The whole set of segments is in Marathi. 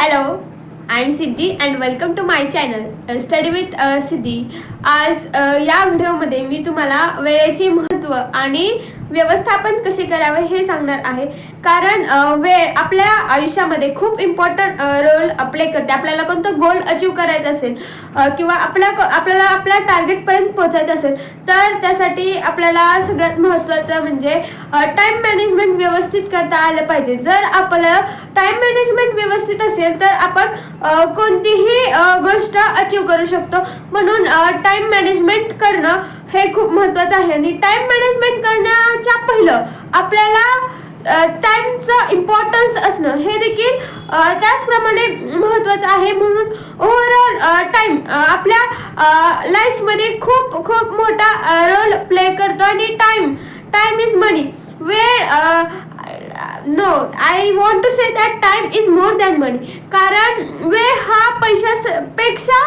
Hello I am Siddhi and welcome to my channel study with Siddhi आज uh, या व्हिडिओमध्ये मी तुम्हाला वेळेचे महत्त्व आणि व्यवस्थापन कसे करावे हे सांगणार आहे. कारण वेळ आपल्या आयुष्यामध्ये खूप इम्पॉर्टंट रोल प्ले करते. आपल्याला कोणतं गोल अचीव करायचं असेल किंवा आपल्या आपल्याला आपल्या टार्गेटपर्यंत पोहोचायचं असेल तर त्यासाठी आपल्याला सगळ्यात महत्त्वाचं म्हणजे टाईम मॅनेजमेंट व्यवस्थित करता आलं पाहिजे. जर आपलं टाईम मॅनेजमेंट व्यवस्थित असेल तर आपण कोणतीही गोष्ट अचीव करू शकतो. म्हणून टाईम मॅनेजमेंट करणं हे खूप महत्त्वाचं आहे. आणि टाईम मॅनेजमेंट करण्याच्या पहिलं आपल्याला टाईमचं इम्पॉर्टन्स असणं हे देखील त्याचप्रमाणे महत्त्वाचं आहे. म्हणून ओव्हरऑल टाईम आपल्या लाईफमध्ये खूप खूप मोठा रोल प्ले करतो. आणि टाईम टाईम इज मनी वेळ no I want to say that time is more than money कारण वेळ हा पैशापेक्षा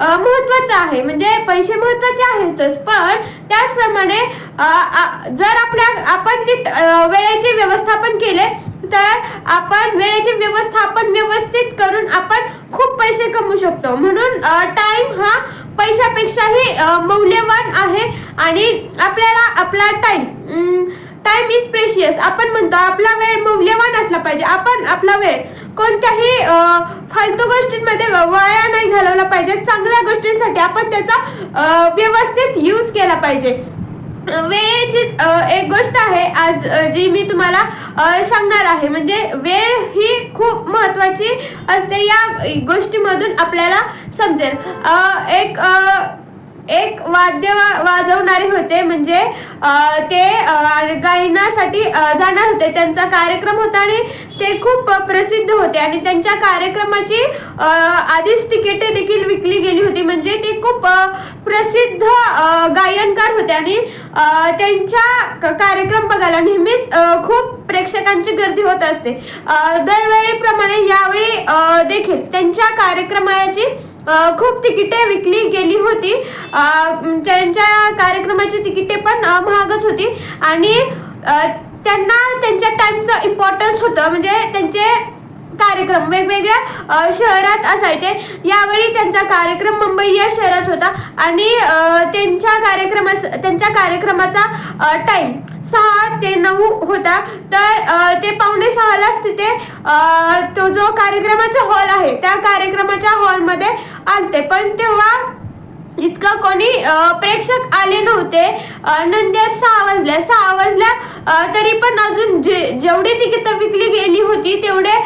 महत्वाचं आहे. म्हणजे पैसे महत्त्वाचे आहेतच पण त्याचप्रमाणे आ- जर आपल्या आपण नीट वेळेचे व्यवस्थापन केले तर आपण वेळेचे व्यवस्थापन व्यवस्थित करून आपण खूप पैसे कमवू शकतो. म्हणून टाइम हा पैशापेक्षाही मौल्यवान आहे आणि आपल्याला आपला टाइम टाइम इज प्रेशियस आपण म्हणतो आपला वेळ मौल्यवान असला पाहिजे. आपण आपला वेळ कोणत्याही फालतू गोष्टींमध्ये वाया नाही घालवला पाहिजे. चांगल्या गोष्टींसाठी आपण त्याचा व्यवस्थित यूज केला पाहिजे. वेळेचीच एक गोष्ट आहे. आज जी मी तुम्हाला सांगणार आहे म्हणजे वेळ ही खूप महत्वाची असते. या गोष्टीमधून आपल्याला समजेल. एक आ, एक वाद्य वा- वाजवणारे होते. म्हणजे ते गायनासाठी जाणार होते. त्यांचा कार्यक्रम होता आणि ते खूप प्रसिद्ध होते. आणि त्यांच्या कार्यक्रमाची आधीच तिकिटे देखील विकली गेली होती. म्हणजे ते खूप प्रसिद्ध गायनकार होते. आणि त्यांच्या कार्यक्रम बघायला नेहमीच खूप प्रेक्षकांची गर्दी होत असते. दरवेळेप्रमाणे यावेळी देखील त्यांच्या कार्यक्रमाची खूप तिकिटे विकली गेली होती. त्यांच्या कार्यक्रमाची तिकिटे पण महागच होती. आणि त्यांना त्यांच्या टाइमचं इम्पॉर्टन्स होतं. म्हणजे त्यांचे कार्यक्रम वेगवेगळ्या शहरात असायचे. यावेळी त्यांचा कार्यक्रम मुंबई या शहरात होता. आणि त्यांच्या कार्यक्रमास त्यांच्या कार्यक्रमाचा टाइम सहा ते नऊ होता. तर ते पावणे सहालाच तिथे तो जो कार्यक्रमाचा हॉल आहे त्या कार्यक्रमाच्या हॉलमध्ये आणते पण तेव्हा इतकं कोणी प्रेक्षक आले नव्हते. अ, नंतर सहा वाजल्या. सहा वाजल्या तरी पण अजून जे जेवढी तिकीट विकली गेली होती तेवढे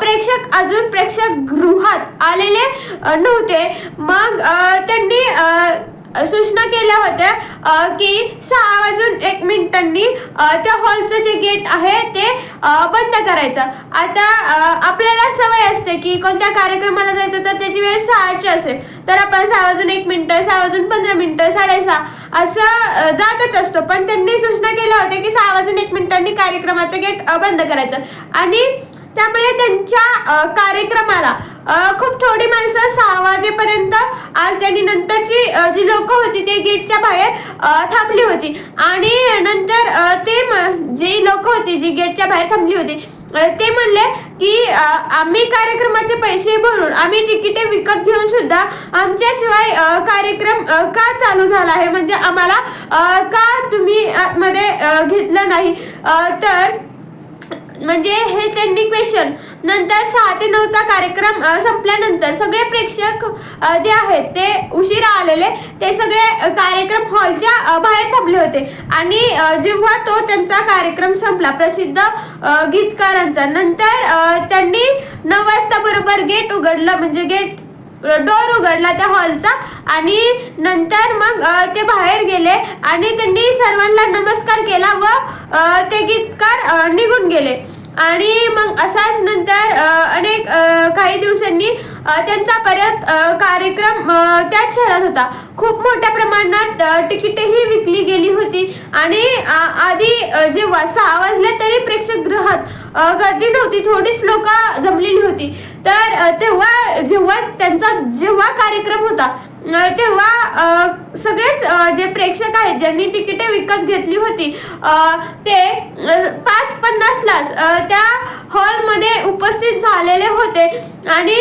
प्रेक्षक अजून प्रेक्षक गृहात आलेले नव्हते. मग त्यांनी सूचना केल्या होत्या की सहा वाजून एक मिनिटांनी त्या हॉलचं जे गेट आहे ते बंद करायचं. आता आपल्याला सवय असते की कोणत्या कार्यक्रमाला जायचं तर त्याची वेळ सहाची असेल. तर आपण सहा वाजून एक मिनटं सहा वाजून पंधरा मिनटं साडेसहा असं जातच असतो. पण त्यांनी सूचना केल्या होत्या की सहा वाजून एक मिनिटांनी कार्यक्रमाचं गेट बंद करायचं. आणि त्यामुळे त्यांच्या कार्यक्रमाला खूप थोडी माणसं सहा वाजेपर्यंत आली आणि नंतरची जी लोक होती ते गेटच्या बाहेर थांबली होती. आणि नंतर ते म- जी लोक होती जी गेटच्या बाहेर थांबली होती ते म्हणले की आम्ही कार्यक्रमाचे पैसे भरून आम्ही तिकिटे विकत घेऊन सुद्धा आमच्याशिवाय कार्यक्रम का चालू झाला आहे? म्हणजे आम्हाला का तुम्ही आतमध्ये घेतलं नाही? तर म्हणजे हे त्यांनी क्वेश्चन नंतर सहा ते नऊचा कार्यक्रम संपल्यानंतर सगळे प्रेक्षक जे आहेत ते उशिरा आलेले. ते सगळे कार्यक्रम हॉलच्या बाहेर थांबले होते. आणि जेव्हा तो त्यांचा कार्यक्रम संपला प्रसिद्ध गीतकारांचा नंतर त्यांनी नऊ वाजता बरोबर गेट उघडलं. म्हणजे गेट डोर उघडला त्या हॉलचा आणि नंतर मग ते बाहेर गेले आणि त्यांनी सर्वांना नमस्कार केला व ते गीतकार निघून गेले. आणि मग असाच नंतर अनेक काही दिवसांनी त्यांचा परत कार्यक्रम त्याच शहरात होता. खूप मोठ्या प्रमाणात तिकिटेही विकली गेली होती. आणि आधी जे जेव्हा सहा वाजले तरी प्रेक्षकगृहात गृहात गर्दी नव्हती. थोडीच लोक जमलेली होती. तर तेव्हा जेव्हा त्यांचा जेव्हा कार्यक्रम होता तेव्हा सगळेच जे प्रेक्षक आहेत ज्यांनी तिकिटे विकत घेतली होती ते पाच पन्नासलाच त्या हॉलमध्ये उपस्थित झालेले होते आणि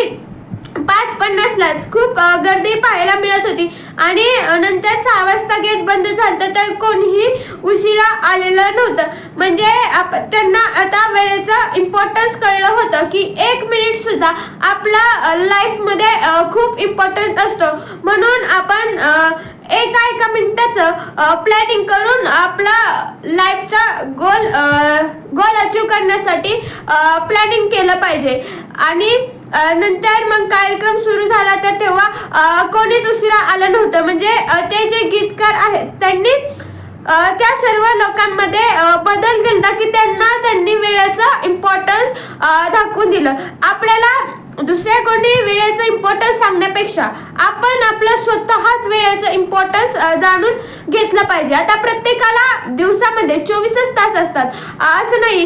पाच पन्नासलाच खूप गर्दी पाहायला मिळत होती. आणि नंतर सहा वाजता गेट बंद झालं तर कोणीही उश आलेलं नव्हतं. म्हणजे आप त्यांना आता वेळेचं इम्पॉर्टन्स कळलं होतं की एक मिनिट सुद्धा आपला लाईफमध्ये खूप इम्पॉर्टंट असतो. म्हणून आपण एका एका मिनिटाचं प्लॅनिंग करून आपला लाईफचा गोल गोल अचीव करण्यासाठी प्लॅनिंग केलं पाहिजे. आणि नंतर मग कार्यक्रम सुरू झाला तर तेव्हा कोणीच उशिरा आलं नव्हतं. म्हणजे ते जे गीतकार आहेत त्यांनी त्या सर्व लोकांमध्ये बदल केला की त्यांना त्यांनी वेळेचं इम्पॉर्टन्स दाखवून दिलं. आपल्याला दुसऱ्या कोणी वेळेचं इम्पॉर्टन्स सांगण्यापेक्षा आपण आपलं स्वतःच वेळेचं इम्पॉर्टन्स जाणून घेतलं पाहिजे. आता प्रत्येकाला दिवसामध्ये चोवीसच तास असतात. असं नाही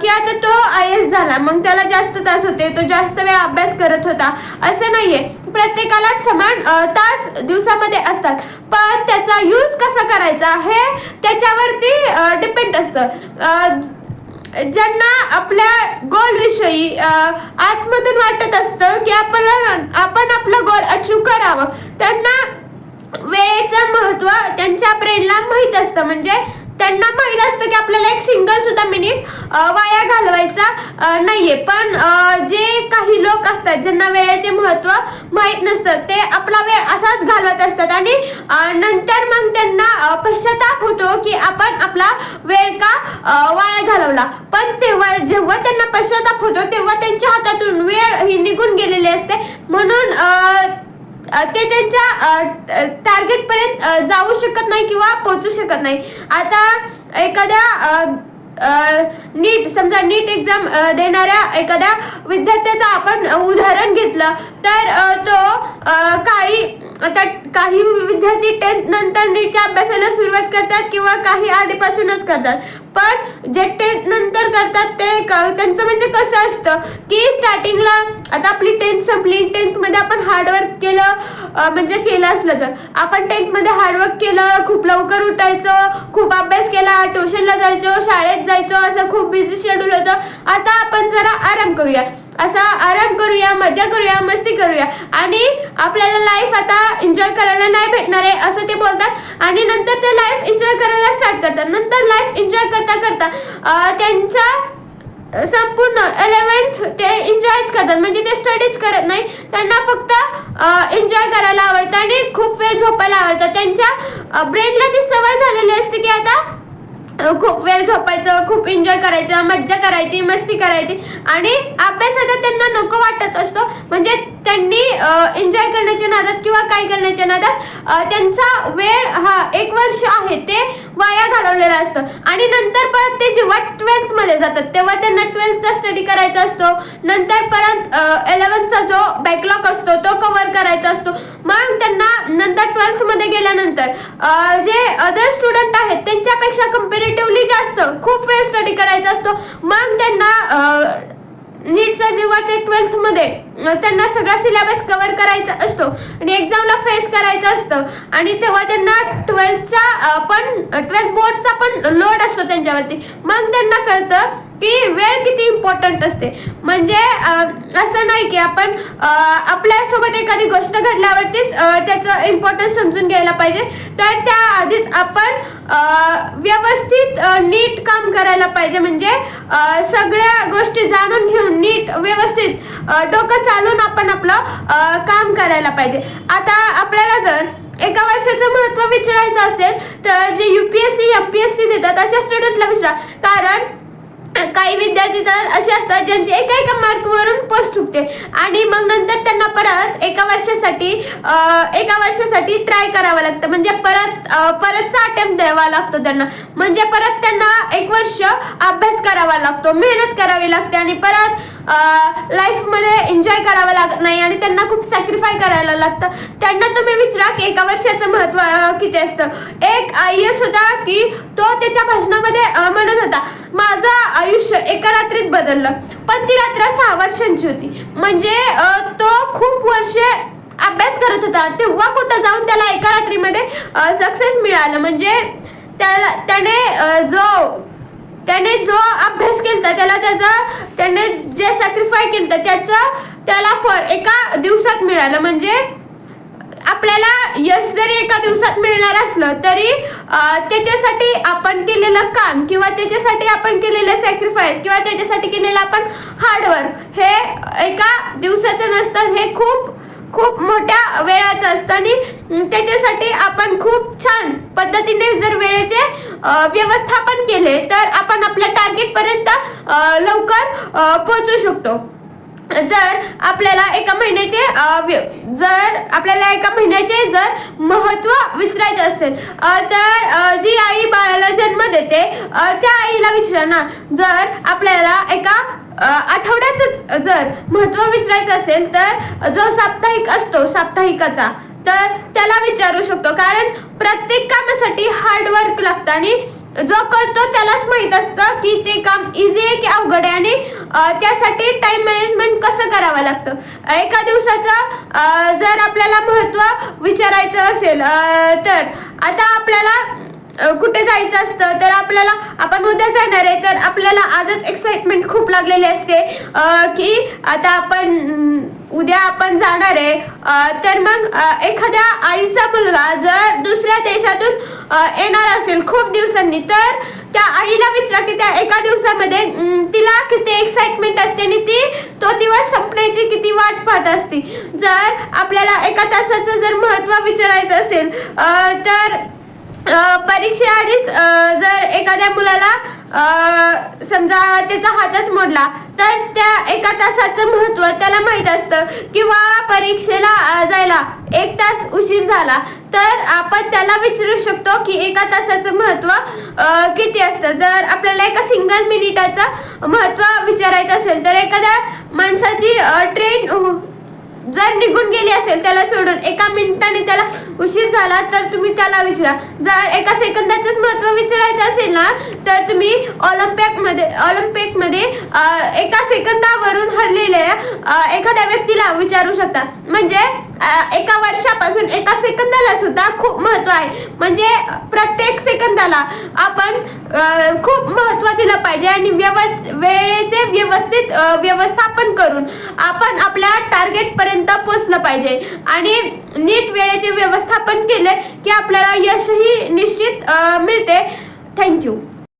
की आता तो आय एस झाला मग त्याला जास्त तास होते तो जास्त वेळ अभ्यास करत होता. असं नाही आहे प्रत्येकाला समान तास दिवसामध्ये असतात. पण त्याचा यूज कसा करायचा हे त्याच्यावरती डिपेंड असतं. ज्यांना आपल्या गोल विषयी आतमधून वाटत असतं की आपल्याला आपण आपलं गोल अचीव करावं त्यांना वेळेचं महत्त्व त्यांच्या ब्रेनला माहीत असतं. म्हणजे त्यांना माहीत असतं की आपल्याला एक सिंगल सुद्धा मिनिट वाया घालवायचा नाहीये. पण जे काही लोक असतात ज्यांना वेळेचे महत्त्व माहीत नसतं ते आपला वेळ असाच घालवत असतात. आणि नंतर मग त्यांना पश्चाताप होतो की आपण आपला वेळ का वाया घालवला? पण तेव्हा जेव्हा त्यांना पश्चाताप होतो तेव्हा त्यांच्या हातातून वेळ ही निघून गेलेली असते. म्हणून ते त्यांच्या टार्गेट पर्यंत जाऊ शकत नाही किंवा पोहोचू शकत नाही. आता एखाद्या नीट समजा नीट एक्झाम देणाऱ्या एखाद्या विद्यार्थ्याचं आपण उदाहरण घेतलं तर तो काही आता काही विद्यार्थी टेन्थ नंतर नीटच्या अभ्यासाला सुरुवात करतात किंवा काही आधीपासूनच करतात. पण जे टेन्थ नंतर करतात ते क- त्यांचं म्हणजे कसं असतं की स्टार्टिंगला आता आपली टेन्थ संपली. टेन्थमध्ये आपण हार्डवर्क केलं म्हणजे केलं असलं तर. आपण टेन्थमध्ये हार्डवर्क केलं खूप लवकर उठायचं खूप अभ्यास केला ट्युशनला जायचो शाळेत जायचो असं खूप बिझी शेड्यूल होतं. आता आपण जरा आराम करूया. असा आराम करूया मजा करूया मस्ती करूया. आणि आपल्याला लाईफ आता एन्जॉय करायला नाही भेटणार आहे असं ते बोलतात. आणि नंतर ते लाईफ एन्जॉय करायला स्टार्ट करतात. नंतर लाईफ एन्जॉय करता करता त्यांचा संपूर्ण इलेव्हन्थ ते एन्जॉयच करतात. म्हणजे ते स्टडीज करत नाही. त्यांना फक्त एन्जॉय करायला आवडतं आणि खूप वेळ झोपायला आवडतं. त्यांच्या ब्रेनला ती सवय झालेली असते की आता खूप वेळ झोपायचं खूप एन्जॉय करायचं मज्जा करायची मस्ती करायची. आणि अभ्यासाचा त्यांना नको वाटत असतो. म्हणजे त्यांनी एन्जॉय करण्याच्या नादात किंवा काय करण्याच्या नादात त्यांचा वेळ हा एक वर्ष आहे ते वाया घालवलेलं असतं. आणि नंतर परत ते जेव्हा ट्वेल्थमध्ये जातात तेव्हा त्यांना ट्वेल्थचा स्टडी करायचा असतो. नंतर परत इलेव्हनचा जो बॅकलॉग असतो तो कव्हर करायचा असतो. मग त्यांना नंतर ट्वेल्थमध्ये गेल्यानंतर जे अदर स्टुडंट आहेत त्यांच्यापेक्षा कम्पेरेटिव्हली जास्त खूप वेळ स्टडी करायचा असतो. मग त्यांना नीटचा जेव्हा ते ट्वेल्थमध्ये त्यांना सगळा सिलेबस कव्हर करायचा असतो आणि एक्झामला फेस करायचं असतं. आणि तेव्हा त्यांना ट्वेल्थचा पण ट्वेल्थ बोर्डचा पण लोड असतो त्यांच्यावरती. मग त्यांना कळतं की वेळ किती इम्पॉर्टंट असते. म्हणजे असं नाही की आपण आपल्यासोबत एखादी गोष्ट घडल्यावरतीच त्याचं इम्पॉर्टन्स समजून घ्यायला पाहिजे. तर त्या आधीच आपण व्यवस्थित नीट काम करायला पाहिजे. म्हणजे सगळ्या गोष्टी जाणून घेऊन नीट व्यवस्थित डोकं चालून आपण आपलं काम करायला पाहिजे. आता आपल्याला जर एका वर्षाचं महत्त्व विचारायचं असेल तर जे U P S C U P P S C देतात अशा स्टुडंटला विचारा. कारण काही विद्यार्थी तर असे असतात ज्यांचे एका एका मार्कवरून पोस्ट उठते आणि मग नंतर त्यांना परत एका वर्षासाठी एका वर्षासाठी ट्राय करावं लागतं. म्हणजे परत परतचा अटेम्प्ट द्यावा लागतो त्यांना. म्हणजे परत त्यांना एक वर्ष अभ्यास करावा लागतो मेहनत करावी लागते आणि परत लाईफमध्ये एन्जॉय करावं लागत नाही आणि त्यांना खूप सॅक्रिफाय करायला लागतं. त्यांना तुम्ही विचारा की एका वर्षाचं महत्त्व किती असतं? एक आई एस होता की तो त्याच्या भाषणामध्ये म्हणत होता माझं आयुष्य एका रात्रीत बदललं पण ती रात्र सहा वर्षांची होती. म्हणजे तो खूप वर्षे अभ्यास करत होता. तेव्हा कुठं जाऊन त्याला एका रात्रीमध्ये सक्सेस मिळालं. म्हणजे त्याला त्याने जो त्याने जो अभ्यास केला त्याला त्याचा त्याने जे सॅक्रिफाय केलं त्याचं त्याला फळ एका दिवसात मिळालं. म्हणजे आपल्याला यश जरी एका दिवसात मिळणार असलं तरी त्याच्यासाठी आपण केलेलं काम किंवा त्याच्यासाठी आपण केलेलं सॅक्रिफाईस किंवा त्याच्यासाठी केलेलं आपण हार्डवर्क हे एका दिवसाचं नसतं हे खूप छोट्या वेळाचं असतं आणि त्याच्यासाठी आपण खूप छान पद्धतीने जर वेळेचे व्यवस्थापन केले तर आपण आपल्या टार्गेटपर्यंत लवकर पोहोचू शकतो. जर आपल्याला एका महिन्याचे व्य- जर आपल्याला एका महिन्याचे जर महत्त्व विचारायचं असेल तर जी आई बाळाला जन्म देते त्या आईला विचारा ना. जर आपल्याला एका अ, आठवड्याच जर महत्त्व विचारायचं असेल तर जो साप्ताहिक असतो साप्ताहिकाचा तर त्याला विचारू शकतो. कारण प्रत्येक कामासाठी हार्डवर्क लागतं आणि जो करतो त्यालाच माहीत असतं की ते काम इझी आहे की अवघड आहे आणि त्यासाठी टाइम मॅनेजमेंट कसं करावं लागतं? एका दिवसाचं जर आपल्याला महत्त्व विचारायचं असेल तर आता आपल्याला कुठे जायचं असतं? तर आपल्याला आपण उद्या जाणार आहे तर आपल्याला आजच एक्साइटमेंट खूप लागलेली असते की आता आपण उद्या आपण जाणार आहे. तर मग एखाद्या आईचा मुलगा जर दुसऱ्या देशातून येणार असेल खूप दिवसांनी तर त्या आईला विचारा की त्या एका दिवसामध्ये तिला किती एक्साइटमेंट असते आणि ती तो दिवस संपण्याची किती वाट पाहत असते. जर आपल्याला एका तासाचं जर महत्त्व विचारायचं असेल तर परीक्षेआधीच जर एखाद्या मुलाला समजा त्याचा हातच मोडला तर त्या एका तासाचं महत्त्व त्याला माहीत असतं. किंवा परीक्षेला जायला एक तास उशीर झाला तर आपण त्याला विचारू शकतो की एका तासाचं महत्त्व किती असतं. जर आपल्याला एका सिंगल मिनिटाचं महत्त्व विचारायचं असेल तर एखाद्या माणसाची ट्रेन जर निघून गेली असेल त्याला सोडून एका मिनिटाने त्याला उशीर झाला तर तुम्ही त्याला विचारा. जर एका सेकंदाचंच महत्त्व विचारायचं असेल ना तर तुम्ही ऑलिम्पिकमध्ये ऑलिम्पिकमध्ये एका सेकंदावरून हरलेल्या एखाद्या व्यक्तीला विचारू शकता. म्हणजे एका वर्षापासून एका सेकंदाला सुद्धा खूप महत्त्व आहे. म्हणजे प्रत्येक सेकंदाला आपण खूप महत्त्व दिलं पाहिजे आणि व्यव वेळेचे व्यवस्थित व्यवस्थापन करून आपण आपल्या टार्गेट पर्यंत पाहिजे. आणि नीट वेळेचे व्यवस्थापन केले की आपल्याला यशही निश्चित मिळते. थँक्यू